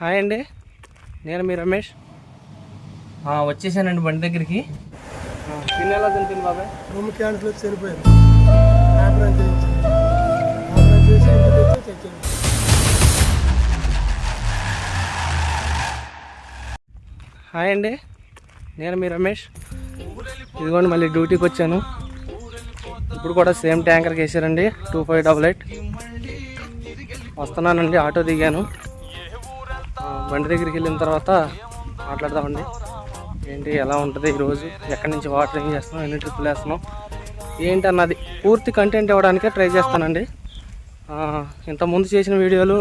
Hi అండి. నేను మీ రమేష్. ఆ, వచ్చేసానండి బండి దగ్గరికి. పిన్ ఎలా తింటుంది బాబాయ్? రూమ్ క్యాన్సిల్ వచ్చి హాయ్ అండి. నేను మీ రమేష్. ఇదిగోండి మళ్ళీ డ్యూటీకి వచ్చాను. ఇప్పుడు కూడా సేమ్ ట్యాంకర్కి వేసారండి. Two five double eight. వస్తున్నానండి ఆటో దిగాను. బండి దగ్గరికి వెళ్ళిన తర్వాత మాట్లాడదామండి. ఏంటి ఎలా ఉంటుంది ఈరోజు? ఎక్కడి నుంచి వాటరింగ్ చేస్తున్నాం? ఎన్ని ట్రిప్పులు వేస్తున్నాం? ఏంటి అన్నది పూర్తి కంటెంట్ ఇవ్వడానికే ట్రై చేస్తానండి. ఇంతకుముందు చేసిన వీడియోలు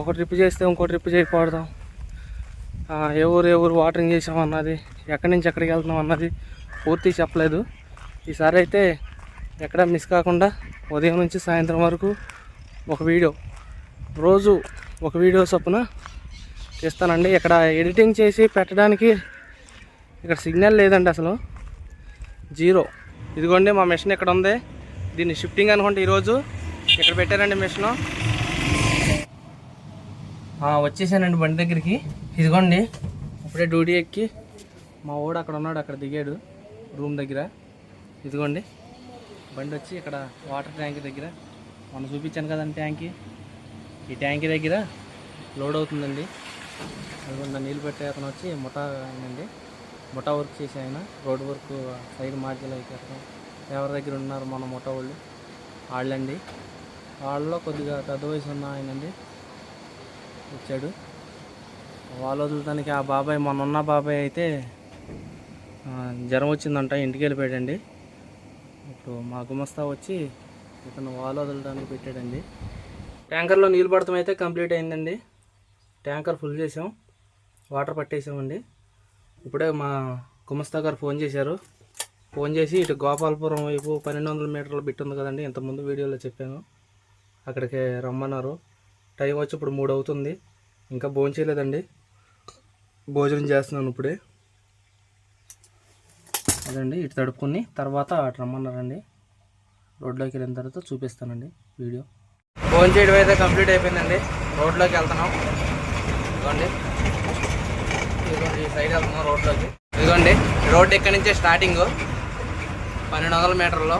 ఒక ట్రిప్ చేస్తే ఇంకో ట్రిప్ చేయకపోవడం ఎవరు ఏ ఊరు ఏ ఊరు వాటరింగ్ చేసాం అన్నది ఎక్కడి నుంచి ఎక్కడికి వెళ్తున్నాం అన్నది పూర్తి చెప్పలేదు. ఈసారి అయితే ఎక్కడ మిస్ కాకుండా ఉదయం నుంచి సాయంత్రం వరకు ఒక వీడియో. రోజు ఒక వీడియో చొప్పున తీస్తానండి. ఇక్కడ ఎడిటింగ్ చేసి పెట్టడానికి ఇక్కడ సిగ్నల్ లేదండి అసలు. జీరో. ఇదిగోండి మా మిషన్ ఇక్కడ ఉంది. దీన్ని షిఫ్టింగ్ అనుకుంటే ఈరోజు ఇక్కడ పెట్టారండి మిషన్. వచ్చేసానండి బండి దగ్గరికి. ఇదిగోండి ఇప్పుడే డ్యూటీ ఎక్కి మా వాడు అక్కడ ఉన్నాడు అక్కడ దిగాడు రూమ్ దగ్గర. ఇదిగోండి బండి వచ్చి ఇక్కడ వాటర్ ట్యాంక్ దగ్గర. మనం చూపించాను కదండి ట్యాంకీ. ఈ ట్యాంక్ దగ్గర లోడ్ అవుతుందండి. అదిగోండి నీళ్ళు పెట్టే అతను వచ్చి ముఠా ఆయనండి ముఠా వర్క్ చేసి ఆయన రోడ్ వర్క్ సైడ్ మార్గలు అయిపోతాం ఎవరి దగ్గర ఉన్నారు మన ముఠా వాళ్ళు? వాళ్ళండి. వాళ్ళలో కొద్దిగా పెద్ద వయసు ఉన్న ఆయనండి. వచ్చాడు. వాళ్ళు వదులుతానికి ఆ బాబాయ్ మొన్న ఉన్న బాబాయ్ అయితే జ్వరం వచ్చిందంట ఇంటికి వెళ్ళిపోయాడండి. ఇప్పుడు మా గుమస్తా వచ్చి ఇతను వాళ్ళు వదలడానికి పెట్టాడండి. ట్యాంకర్లో నీళ్ళు పడటం అయితే కంప్లీట్ అయిందండి. ట్యాంకర్ ఫుల్ చేసాం. వాటర్ పట్టేసామండి. ఇప్పుడే మా గుమస్తా గారు ఫోన్ చేశారు. ఫోన్ చేసి ఇటు గోపాలపురం వైపు పన్నెండు వందల మీటర్లు బిట్ ఉంది కదండి. ఇంతకుముందు వీడియోలో చెప్పాను. అక్కడికి రమ్మన్నారు. టైం వచ్చి ఇప్పుడు మూడు అవుతుంది. ఇంకా భోజనం చేయలేదండి. భోజనం చేస్తున్నాను ఇప్పుడే. అదండి ఇటు తడుపుకొని తర్వాత అటు రమ్మన్నారండి. రోడ్లోకి వెళ్ళిన తర్వాత చూపిస్తానండి వీడియో. ఫోన్ చేయడం అయితే కంప్లీట్ అయిపోయిందండి. రోడ్లోకి వెళ్తున్నాం. ఇదిగోండి. ఇదిగోండి ఈ సైడ్ వెళ్తున్నాం రోడ్లోకి. ఇదిగోండి రోడ్ ఇక్కడి నుంచే స్టార్టింగ్. పన్నెండు వందల మీటర్లో.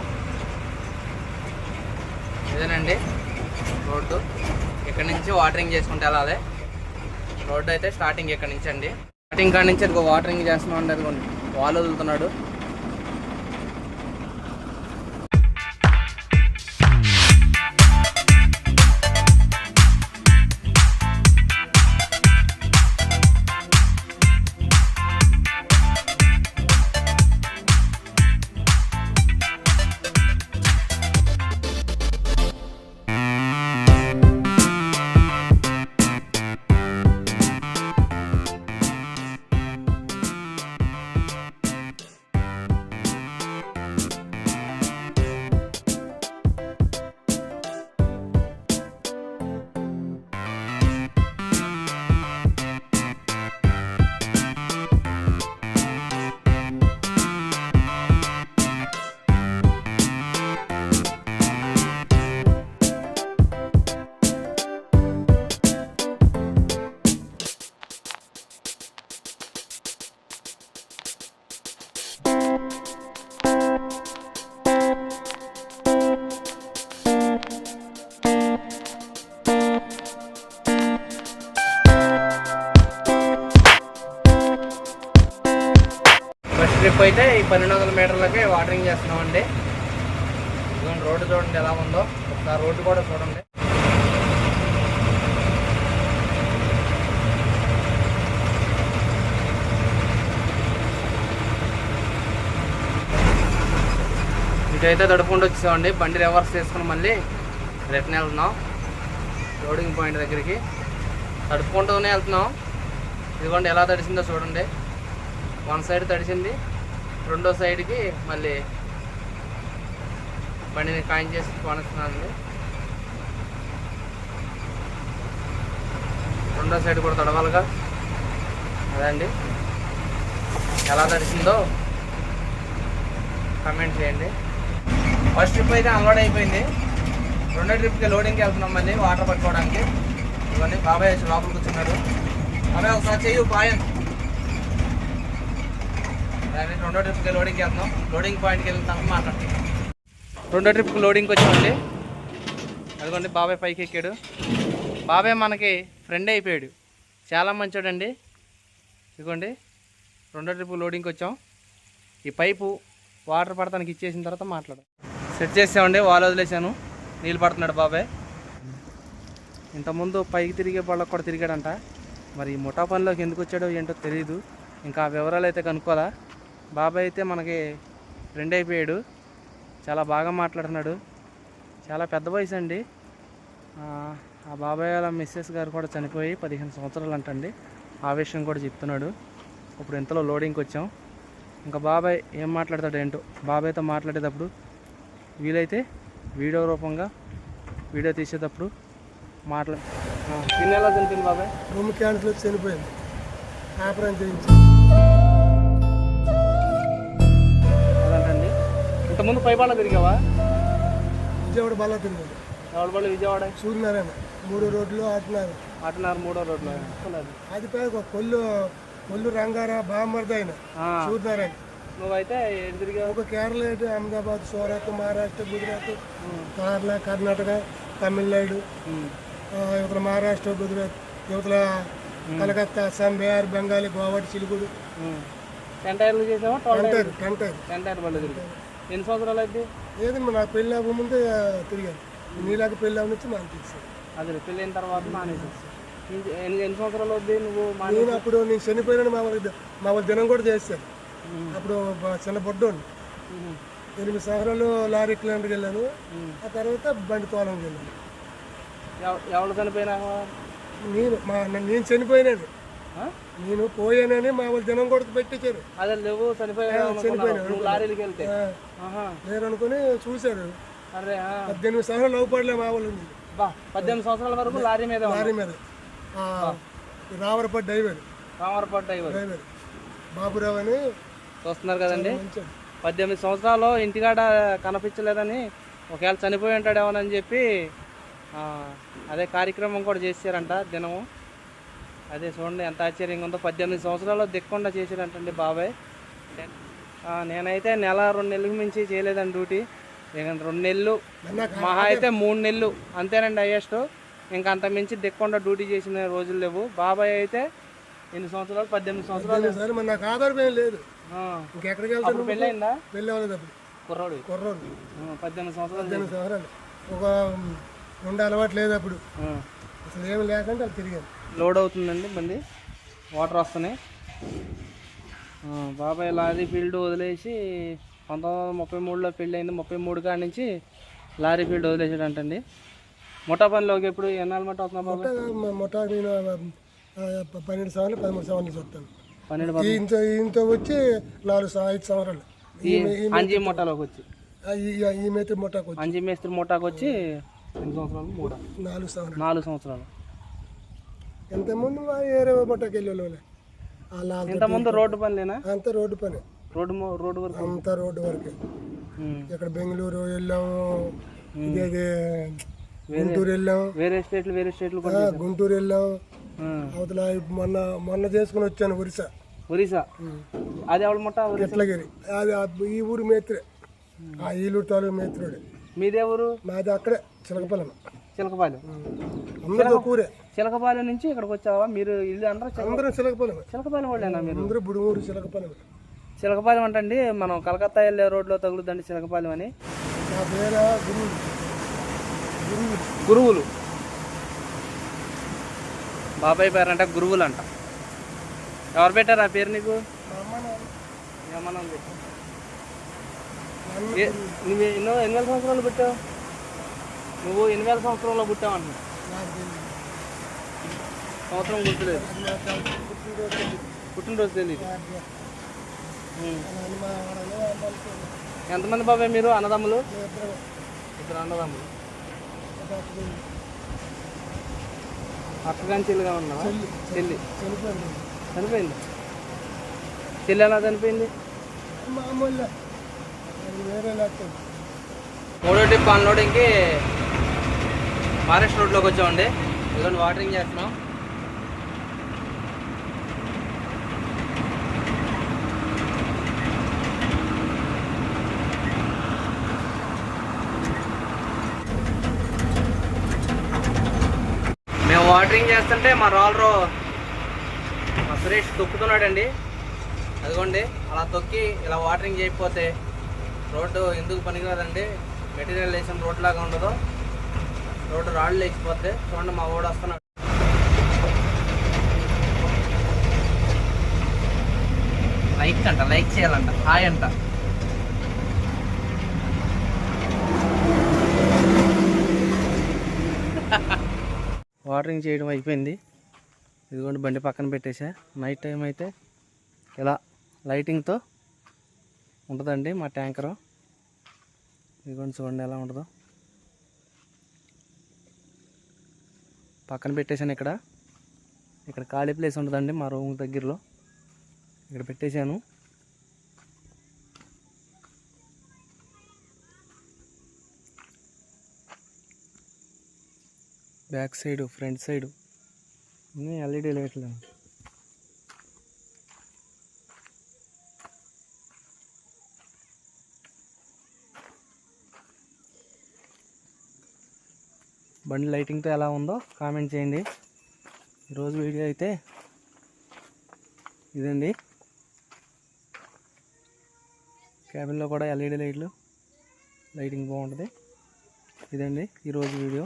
ఇదేనండి రోడ్డు. ఇక్కడ నుంచి వాటరింగ్ చేసుకుంటే వెళ్ళాలి. రోడ్డు అయితే స్టార్టింగ్ ఇక్కడ నుంచి అండి స్టార్టింగ్ కాడ నుంచి ఇదిగో వాటరింగ్ చేస్తున్నాం అండి అదిగోండి వాల్ వదులుతున్నాడు. పన్నెండు వందల మీటర్లకే వాటరింగ్ చేస్తున్నామండి. ఇదిగోండి రోడ్డు చూడండి ఎలా ఉందో. ఒకసారి రోడ్డు కూడా చూడండి. ఇటైతే తడుపుకుంటూ వచ్చేసామండి. బండి రివర్స్ చేసుకుని మళ్ళీ రిటర్న్ వెళ్తున్నాం. లోడింగ్ పాయింట్ దగ్గరికి. తడుపుకుంటూనే వెళ్తున్నాం. ఇదిగోండి ఎలా తడిసిందో చూడండి. వన్ సైడ్ తడిసింది. రెండో సైడ్కి మళ్ళీ బండిని కాయిన్ చేసి కొనుస్తున్నానండి రెండో సైడ్ కూడా తడవాలిగా. అదండి ఎలా తడిసిందో కమెంట్ చేయండి. ఫస్ట్ ట్రిప్ అయితే అన్లోడ్ అయిపోయింది. రెండో ట్రిప్కి లోడింగ్కి వెళ్తున్నాం మళ్ళీ వాటర్ పట్టుకోవడానికి. ఇవన్నీ బాబాయ్ వచ్చి లోపలికి కూర్చున్నారు బాబాయ్ ఒకసారి చెయ్యి పాయన్ రెండో ట్రిప్కి లోడింగ్కి వెళ్తున్నాం లోడింగ్ పాయింట్కి వెళ్ళిన తర్వాత రెండో ట్రిప్కి లోడింగ్కి వచ్చామండి అదిగోండి బాబాయ్ పైకి ఎక్కాడు. బాబాయ్ మనకి ఫ్రెండ్ అయిపోయాడు. చాలా మంచోడండి. ఇదిగోండి రెండో ట్రిప్ లోడింగ్కి వచ్చాం ఈ పైపు వాటర్ పడతానికి ఇచ్చేసిన తర్వాత మాట్లాడు సెట్ చేసామండి వాల్ వదిలేసాను. నీళ్ళు పడుతున్నాడు బాబాయ్. ఇంతకుముందు పైకి తిరిగే వాళ్ళకి కూడా తిరిగాడంట. మరి ఈ ముఠా పనిలోకి ఎందుకు వచ్చాడో ఏంటో తెలియదు ఇంకా ఆ వివరాలు అయితే కనుక్కోవాలా? బాబాయ్ అయితే మనకి ఫ్రెండ్ అయిపోయాడు. చాలా బాగా మాట్లాడుతున్నాడు. చాలా పెద్ద వయసు అండి. ఆ, బాబాయ్ వాళ్ళ మిస్సెస్ గారు కూడా చనిపోయి పదిహేను సంవత్సరాలు అంటండి. ఆ విషయం కూడా చెప్తున్నాడు. ఇప్పుడు ఇంతలో లోడింగ్కి వచ్చాం. ఇంకా బాబాయ్ ఏం మాట్లాడతాడు ఏంటో బాబాయ్తో మాట్లాడేటప్పుడు వీలైతే వీడియో రూపంగా వీడియో తీసేటప్పుడు మాట్లా తిన్న ఎలా చనిపోయింది బాబాయ్? రూమ్ క్యాన్సర్ చనిపోయింది. ఆపరం చేయించింది ఇంతకుముందు పైబాళ్ళ తిరిగావా? విజయవాడ బల్ల తిరిగింది ఎవరిబళ్ళు విజయవాడ? సూర్యనారాయణ. మూడు రోడ్లు ఆటినారు ఆటనారు మూడో రోడ్లో. అది పై ఒక కొల్లు కొల్లు రంగారా బామ్మర్ది ఆయన. ఆ, సూర్యనారాయణ. నువ్వైతే ఏడు తిరిగావు? ఒక కేరళ ఇటు అహ్మదాబాద్ సూరత్ మహారాష్ట్ర గుజరాత్ కేరళ కర్ణాటక తమిళనాడు ఉమ్, ఆ, యువతల మహారాష్ట్ర గుజరాత్ యువతల కలకత్తా అస్సాం బీహార్ బెంగాలీ గోవా చిలుగుడు ఉమ్. టెన్ టైర్లు చేసావా? ట్వెల్వ్ టైర్ టెంటర్ టెంటర్ టెన్ టైర్ బళ్ళు తిరిగావు ఎన్ని సంవత్సరాలు అయితే ఏది నాకు పెళ్ళి అవ్వ ముందే తిరిగాను నీలాగా పెళ్ళి అవ్వ నుంచి నాకు తెలిసింది అదే పెళ్ళైన తర్వాత మానేసేసి ఇంక ఎన్ని సంవత్సరాలు వద్ది నువ్వు నేను అప్పుడు నేను చనిపోయిన మా వాళ్ళకి మా వాళ్ళ దినం కూడా చేశాను అప్పుడు చిన్న బొడ్డోండి ఎనిమిది సంవత్సరాలు లారీ క్లీనర్కి వెళ్ళాను. ఆ తర్వాత బండి తోలంకి వెళ్ళాను. ఎవ- ఎవరు చనిపోయినా నేను మా నేను చనిపోయినాను నేను పోయానని మా వాళ్ళ దినం కూడా పెట్టించారు. అదే చనిపోయినా నువ్వు అనుకుని చూశారు. పద్దెనిమిది సంవత్సరాలు లోపడలే మా వాళ్ళు పద్దెనిమిది సంవత్సరాల వరకు లారీ మీద లారీ మీద. ఆ, రావరపట్ డ్రైవర్. రామరపాటు డ్రైవర్. డ్రైవర్. బాబురావు అని చూస్తున్నారు కదండి. పద్దెనిమిది సంవత్సరాలు ఇంటికాడ కనిపించలేదని ఒకవేళ చనిపోయి ఉంటాడేమోనని చెప్పి అదే కార్యక్రమం కూడా చేశారంట దినము. అదే చూడండి ఎంత ఆశ్చర్యంగా ఉందో పద్దెనిమిది సంవత్సరాలు దిక్కుండా చేశారంటండి బాబాయ్. నేనైతే నెల రెండు నెలలకు మించి చేయలేదండి డ్యూటీ. రెండు నెలలు మహా అయితే మూడు నెలలు అంతేనండి హైయెస్ట్. ఇంకా అంత మించి దిక్కుండా డ్యూటీ చేసిన రోజులు లేవు. బాబాయ్ అయితే ఎన్ని సంవత్సరాలు? పద్దెనిమిది సంవత్సరాలు. నాకు ఏం లేదు. ఇంకెక్కడికి వెళ్తాను పెళ్ళయిందా? పెళ్ళి అవ్వలేదు కుర్రోడు. కుర్రోడు. పద్దెనిమిది సంవత్సరాలు పద్దెనిమిది సంవత్సరాలు. ఒక రెండు అలవాటు లేదు అప్పుడు. అసలు ఏమి లేకుండా తిరిగాను లోడ్ అవుతుందండి బండి. వాటర్ వస్తున్నాయి. బాబాయ్ లారీ ఫీల్డ్ వదిలేసి పంతొమ్మిది వందల ముప్పై మూడులో పెళ్ళి అయింది. ముప్పై మూడు కాడి నుంచి లారీ ఫీల్డ్ వదిలేసాడంటండి. ముఠా పనిలోకి ఎప్పుడు ఎన్నాళ్ళు మట్ట అవుతున్నా బాబాయ్? మొట్ట మొట్ట నేను పన్నెండు సంవత్సరాలు పదమూడు సంవత్సరాలు నుంచి వస్తాను పన్నెండు ఈయనతో ఈయనతో వచ్చి నాలుగు ఐదు సంవత్సరాలు. ఈ అంజీ ముఠాలోకి వచ్చి. ఈ మొట్టకు వచ్చి. అంజీ మేస్త్రి ముఠాకి వచ్చి ఎన్ని సంవత్సరాలు? మూడు? నాలుగు సంవత్సరాలు. నాలుగు సంవత్సరాలు. ఎంతమంది మా ఏరే మొట్టకి వెళ్ళే అలా ఇంతకుముందు రోడ్డు పనిలేనా అంతా రోడ్డు పని. రోడ్డు రోడ్డు వరకు? అంతా రోడ్డు వరకే. ఇక్కడ బెంగళూరు వెళ్ళాము. ఇదే గుంటూరు వెళ్ళాము. వేరే స్టేట్లు వేరే స్టేట్లు గుంటూరు వెళ్ళాము. ఆ. అవతల మొన్న మొన్న చేసుకుని వచ్చాను ఒరిస్సా. ఒరిస్సా? అది ముఠ? ఒరిస్సా? ఎట్లగిరి. అది ఈ ఊరు మేత్రే. ఆ ఈలూరు తాలూకు మేత్రుడే. మీదే ఊరు మాది అక్కడే చిలకపల్లం. చిలకపాలెం అందరూ ఊరే చిలకపాలెం నుంచి ఇక్కడికి వచ్చావా? మీరు ఇల్లు అందరూ చిలక- అందరం చిలకపల్లం చిలకపాలెం వాళ్ళేనా మీరు? అందరూ చిలకపాలెం అంటండి మనం కలకత్తా వెళ్ళే రోడ్లో తగులుద్దండి చిలకపాలెం అని. నా పేర గురువు. గురువు. గురువులు. బాబాయ్ పేరు అంట గురువులు అంట ఎవరు పెట్టారు ఆ పేరు నీకు? ఏమన్నా ఉంది నువ్వు ఎన్నో వేల సంవత్సరాలు పుట్టావు? నువ్వు ఎన్ని వేల సంవత్సరంలో పుట్టావు అంటున్నా నాకు తెలియదు. సంవత్సరం గుర్తులేదు. పుట్టినరోజు తెలియదు. ఎంతమంది బాబాయ్ మీరు? అన్నదమ్ములు? మేము ఇద్దరం అన్నదమ్ములు. అక్కగాని చెల్లిగా ఉన్నావా? చెల్లి. చనిపోయింది. చెల్లి ఎలా చనిపోయింది? మూడో ట్రిప్ అన్లోడింగ్కి ఫారెస్ట్ రోడ్లోకి వచ్చామండి. ఇదిగోండి వాటరింగ్ చేస్తున్నాం. మేము వాటరింగ్ చేస్తుంటే మా రోలరు మా సురేష్ తొక్కుతున్నాడండి. అదిగోండి అలా తొక్కి ఇలా వాటరింగ్ చేయకపోతే రోడ్డు ఎందుకు పనికిరాదండి? మెటీరియల్ వేసిన రోడ్ లాగా ఉండదు. రోడ్డు రాళ్ళు లేకపోతే చూడండి మా ఓడు వస్తున్నాడు. లైక్ అంట లైక్ చేయాలంట. హాయ్ అంట. వాటరింగ్ చేయడం అయిపోయింది. ఇదిగోండి బండి పక్కన పెట్టేసా. నైట్ టైం అయితే ఇలా లైటింగ్తో ఉంటుందండి మా ట్యాంకరు. ఇదిగోండి చూడండి ఎలా ఉంటుందో. పక్కన పెట్టేశాను ఇక్కడ. ఇక్కడ ఖాళీ ప్లేస్ ఉంటుందండి మా రూమ్ దగ్గరలో. ఇక్కడ పెట్టేశాను. Back side front side. LED లైట్లు. బండి లైటింగ్తో ఎలా ఉందో కామెంట్ చేయండి. ఈరోజు వీడియో అయితే ఇదండి. క్యాబిన్లో కూడా ఎల్ఈడి లైట్లు లైటింగ్ బాగుంటుంది. ఇదండి ఈరోజు వీడియో.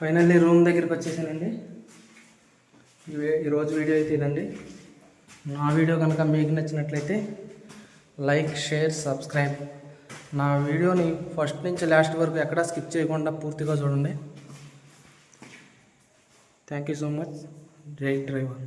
ఫైనల్లీ రూమ్ దగ్గరికి వచ్చేసానండి. ఈ ఈరోజు వీడియో అయితే ఇదండి. నా వీడియో కనుక మీకు నచ్చినట్లయితే లైక్ షేర్ సబ్స్క్రైబ్. నా వీడియోని ఫస్ట్ నుంచి లాస్ట్ వరకు ఎక్కడా స్కిప్ చేయకుండా పూర్తిగా చూడండి. థ్యాంక్ యూ సో మచ్ జై డ్రైవర్